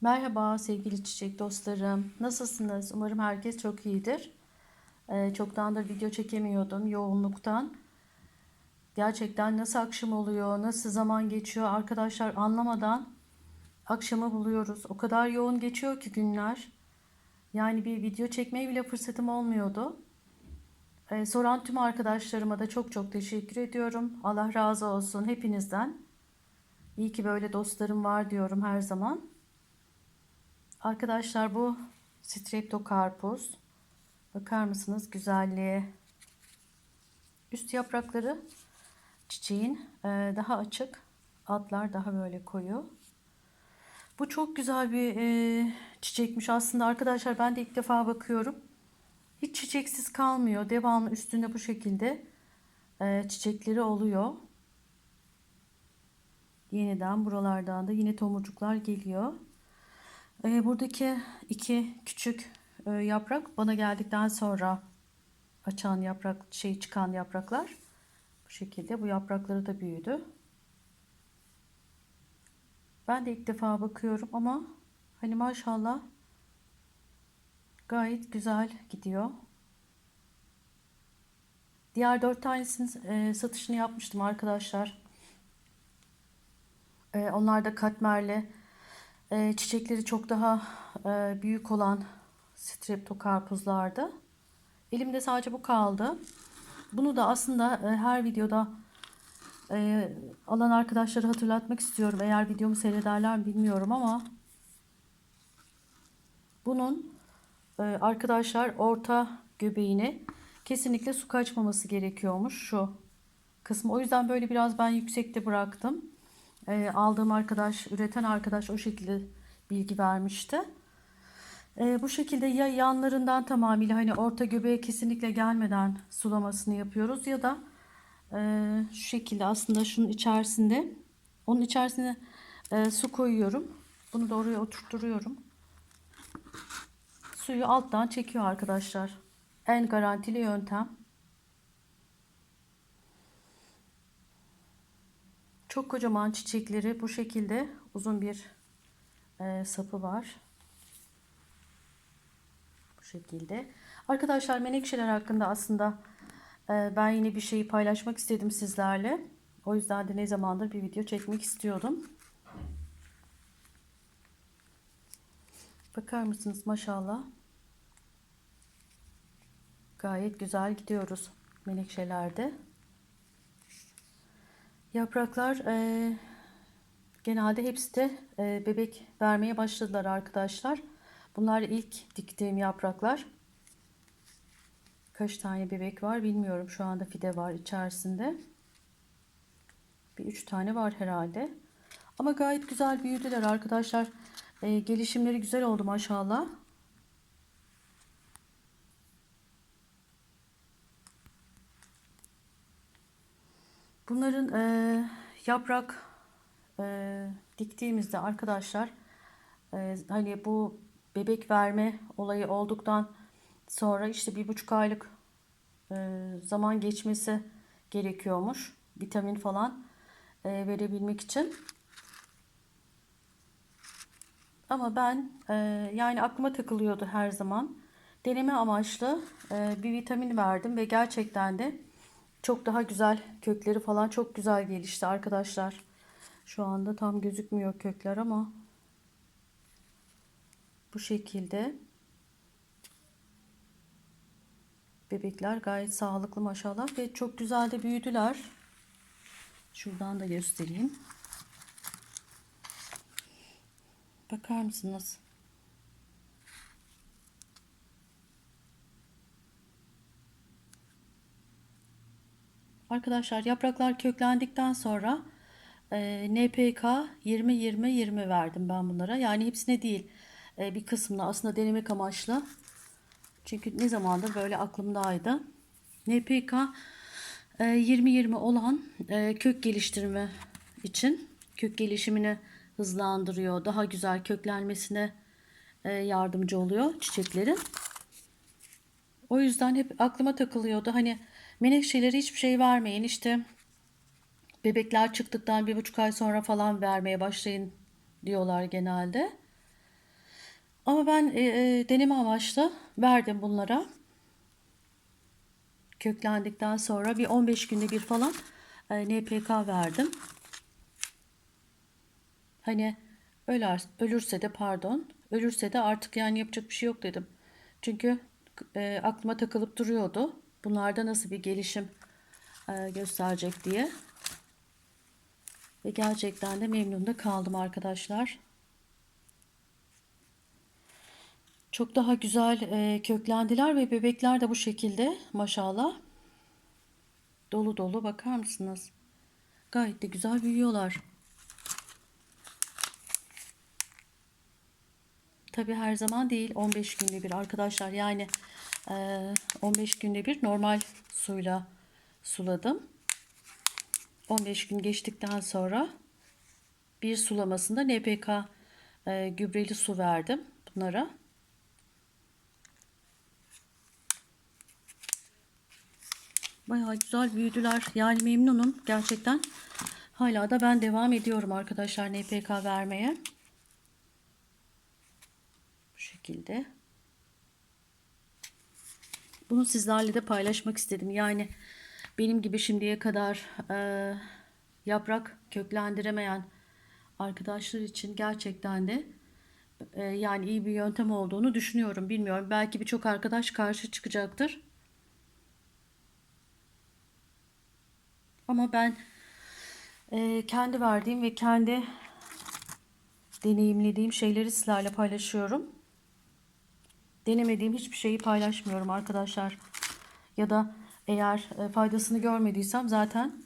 Merhaba sevgili çiçek dostlarım. Nasılsınız? Umarım herkes çok iyidir. Ee, çoktandır video çekemiyordum yoğunluktan. Gerçekten nasıl akşam oluyor, nasıl zaman geçiyor arkadaşlar anlamadan akşamı buluyoruz. O kadar yoğun geçiyor ki günler. Yani bir video çekmeye bile fırsatım olmuyordu. Ee, soran tüm arkadaşlarıma da çok çok teşekkür ediyorum. Allah razı olsun hepinizden. İyi ki böyle dostlarım var diyorum her zaman. Arkadaşlar bu streptokarpuz. Bakar mısınız güzelliğe? Üst yaprakları çiçeğin e, daha açık. Altlar daha böyle koyu. Bu çok güzel bir e, çiçekmiş aslında arkadaşlar. Ben de ilk defa bakıyorum. Hiç çiçeksiz kalmıyor. Devamlı üstünde bu şekilde e, çiçekleri oluyor. Yeniden buralardan da yine tomurcuklar geliyor. E, buradaki iki küçük e, yaprak bana geldikten sonra açan yaprak şey çıkan yapraklar bu şekilde bu yaprakları da büyüdü. Ben de ilk defa bakıyorum ama hani maşallah gayet güzel gidiyor. Diğer dört tanesinin e, satışını yapmıştım arkadaşlar. E, onlar da katmerli. E, çiçekleri çok daha e, büyük olan streptokarpuzlardı. Elimde sadece bu kaldı. Bunu da aslında e, her videoda e, alan arkadaşları hatırlatmak istiyorum. Eğer videomu seyrederler mi bilmiyorum ama bunun e, arkadaşlar orta göbeğine kesinlikle su kaçmaması gerekiyormuş şu kısmı. O yüzden böyle biraz ben yüksekte bıraktım. E, aldığım arkadaş, üreten arkadaş o şekilde bilgi vermişti. E, bu şekilde ya yanlarından tamamıyla hani orta göbeğe kesinlikle gelmeden sulamasını yapıyoruz ya da e, şu şekilde aslında şunun içerisinde onun içerisine e, su koyuyorum. Bunu da oraya oturtturuyorum. Suyu alttan çekiyor arkadaşlar. En garantili yöntem. Çok kocaman çiçekleri bu şekilde uzun bir e, sapı var. Bu şekilde. Arkadaşlar menekşeler hakkında aslında e, ben yine bir şeyi paylaşmak istedim sizlerle. O yüzden de ne zamandır bir video çekmek istiyordum. Bakar mısınız maşallah. Gayet güzel gidiyoruz menekşelerde. Yapraklar e, genelde hepsi de e, bebek vermeye başladılar arkadaşlar. Bunlar ilk diktiğim yapraklar. Kaç tane bebek var bilmiyorum. Şu anda fide var içerisinde. Bir üç tane var herhalde. Ama gayet güzel büyüdüler arkadaşlar. E, gelişimleri güzel oldu maşallah. Bunların e, yaprak e, diktiğimizde arkadaşlar e, hani bu bebek verme olayı olduktan sonra işte bir buçuk aylık e, zaman geçmesi gerekiyormuş vitamin falan e, verebilmek için. Ama ben e, yani aklıma takılıyordu her zaman. Deneme amaçlı e, bir vitamin verdim ve gerçekten de çok daha güzel kökleri falan çok güzel gelişti arkadaşlar. Şu anda tam gözükmüyor kökler ama bu şekilde bebekler gayet sağlıklı maşallah ve çok güzel de büyüdüler. Şuradan da göstereyim. Bakar mısınız? Arkadaşlar yapraklar köklendikten sonra e, NPK 20-20-20 verdim ben bunlara. Yani hepsine değil e, bir kısmına aslında denemek amaçlı. Çünkü ne zamandır böyle aklımdaydı. NPK e, 20-20 olan e, kök geliştirme için kök gelişimini hızlandırıyor. Daha güzel köklenmesine e, yardımcı oluyor çiçeklerin. O yüzden hep aklıma takılıyordu. Hani menekşeleri hiçbir şey vermeyin. İşte bebekler çıktıktan bir buçuk ay sonra falan vermeye başlayın diyorlar genelde. Ama ben e, e, deneme amaçlı verdim bunlara. Köklendikten sonra bir 15 günde bir falan e, NPK verdim. Hani öler, ölürse de pardon, ölürse de artık yani yapacak bir şey yok dedim. Çünkü e, aklıma takılıp duruyordu. Bunlarda nasıl bir gelişim e, gösterecek diye. Ve gerçekten de memnun da kaldım arkadaşlar. Çok daha güzel e, köklendiler ve bebekler de bu şekilde maşallah. Dolu dolu bakar mısınız? Gayet de güzel büyüyorlar. Tabi her zaman değil 15 günde bir arkadaşlar yani 15 günde bir normal suyla suladım. 15 gün geçtikten sonra bir sulamasında NPK e, gübreli su verdim bunlara. Bayağı güzel büyüdüler. Yani memnunum gerçekten. Hala da ben devam ediyorum arkadaşlar NPK vermeye. Bu şekilde. Bunu sizlerle de paylaşmak istedim. Yani benim gibi şimdiye kadar e, yaprak köklendiremeyen arkadaşlar için gerçekten de e, yani iyi bir yöntem olduğunu düşünüyorum. Bilmiyorum. Belki birçok arkadaş karşı çıkacaktır. Ama ben e, kendi verdiğim ve kendi deneyimlediğim şeyleri sizlerle paylaşıyorum. Denemediğim hiçbir şeyi paylaşmıyorum arkadaşlar. Ya da eğer e, faydasını görmediysem zaten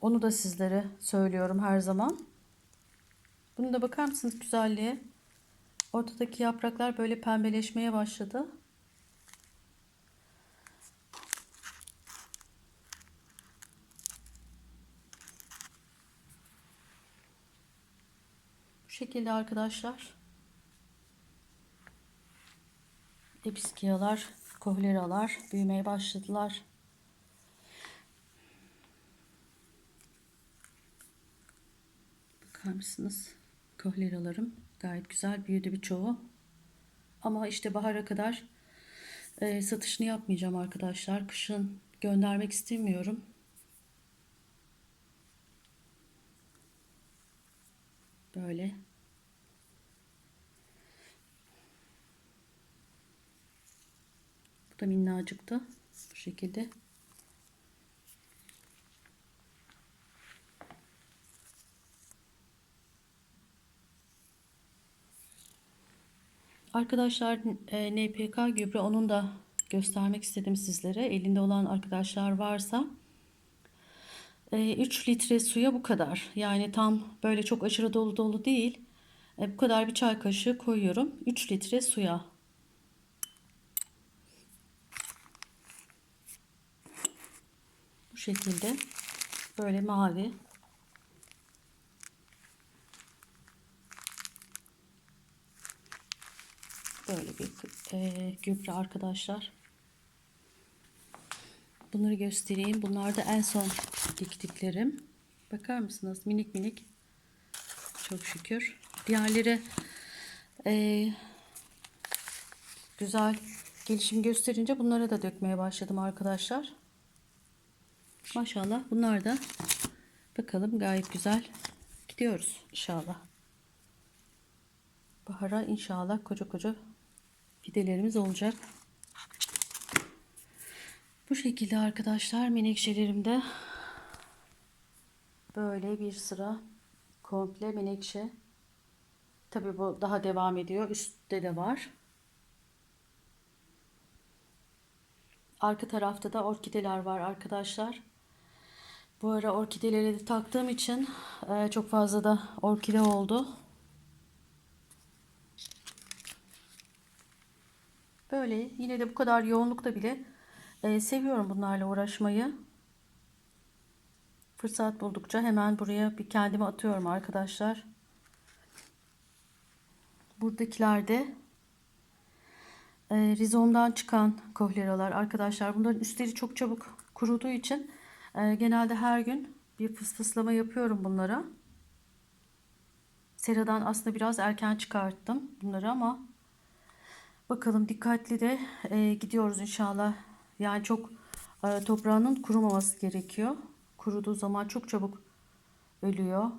onu da sizlere söylüyorum her zaman. Bunu da bakar mısınız güzelliğe? Ortadaki yapraklar böyle pembeleşmeye başladı. Bu şekilde arkadaşlar. Episkiyalar, kohleralar büyümeye başladılar. Bakar mısınız? Kohleralarım gayet güzel büyüdü birçoğu. Ama işte bahara kadar e, satışını yapmayacağım arkadaşlar. Kışın göndermek istemiyorum. Böyle. Bu da minnacıktı. Bu şekilde. Arkadaşlar e, NPK gübre onun da göstermek istedim sizlere. Elinde olan arkadaşlar varsa 3 litre suya bu kadar. Yani tam böyle çok aşırı dolu dolu değil. E, bu kadar bir çay kaşığı koyuyorum. 3 litre suya. Şekilde böyle mavi böyle bir e, gübre arkadaşlar. Bunları göstereyim. Bunlar da en son diktiklerim. Bakar mısınız? Minik minik. Çok şükür. Diğerleri e, güzel gelişim gösterince bunlara da dökmeye başladım arkadaşlar. Maşallah bunlar da bakalım gayet güzel gidiyoruz inşallah. Bahara inşallah koca koca fidelerimiz olacak. Bu şekilde arkadaşlar menekşelerimde böyle bir sıra komple menekşe. Tabi bu daha devam ediyor. Üstte de var. Arka tarafta da orkideler var arkadaşlar. Bu ara orkideleri de taktığım için e, çok fazla da orkide oldu. Böyle yine de bu kadar yoğunlukta bile e, seviyorum bunlarla uğraşmayı. Fırsat buldukça hemen buraya bir kendimi atıyorum arkadaşlar. Buradakiler de e, rizomdan çıkan kohleralar arkadaşlar. Bunların üstleri çok çabuk kuruduğu için e, genelde her gün bir fısfıslama yapıyorum bunlara. Seradan aslında biraz erken çıkarttım bunları ama Bakalım dikkatli de e, gidiyoruz inşallah. Yani çok e, toprağının kurumaması gerekiyor. Kuruduğu zaman çok çabuk ölüyor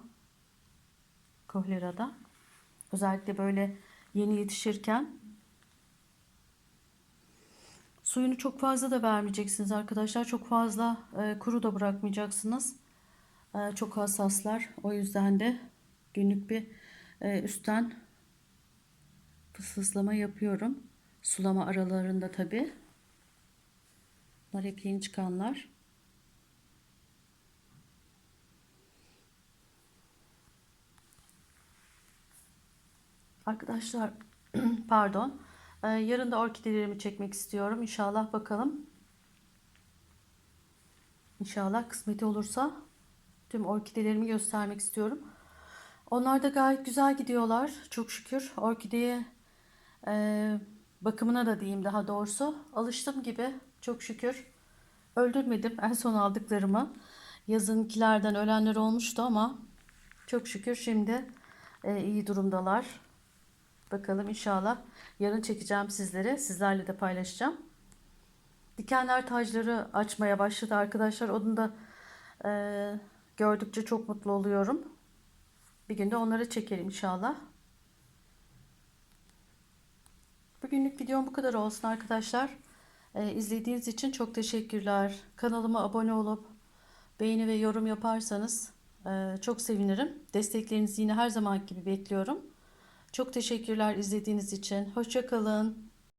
kohlerada. Özellikle böyle yeni yetişirken suyunu çok fazla da vermeyeceksiniz arkadaşlar. Çok fazla e, kuru da bırakmayacaksınız. E, çok hassaslar. O yüzden de günlük bir e, üstten fısıslama yapıyorum. Sulama aralarında tabi. Bunlar hep yeni çıkanlar. Arkadaşlar pardon. Ee, yarın da orkidelerimi çekmek istiyorum. İnşallah bakalım. İnşallah kısmeti olursa tüm orkidelerimi göstermek istiyorum. Onlar da gayet güzel gidiyorlar. Çok şükür. Orkideye e, bakımına da diyeyim daha doğrusu. Alıştım gibi. Çok şükür. Öldürmedim en son aldıklarımı. Yazınkilerden ölenler olmuştu ama çok şükür şimdi e, iyi durumdalar. Bakalım inşallah yarın çekeceğim sizlere. Sizlerle de paylaşacağım. Dikenler tacları açmaya başladı arkadaşlar. Onu da e, gördükçe çok mutlu oluyorum. Bir günde onları çekelim inşallah. Bugünlük videom bu kadar olsun arkadaşlar. E, izlediğiniz için çok teşekkürler. Kanalıma abone olup beğeni ve yorum yaparsanız e, çok sevinirim. Desteklerinizi yine her zaman gibi bekliyorum. Çok teşekkürler izlediğiniz için. Hoşçakalın.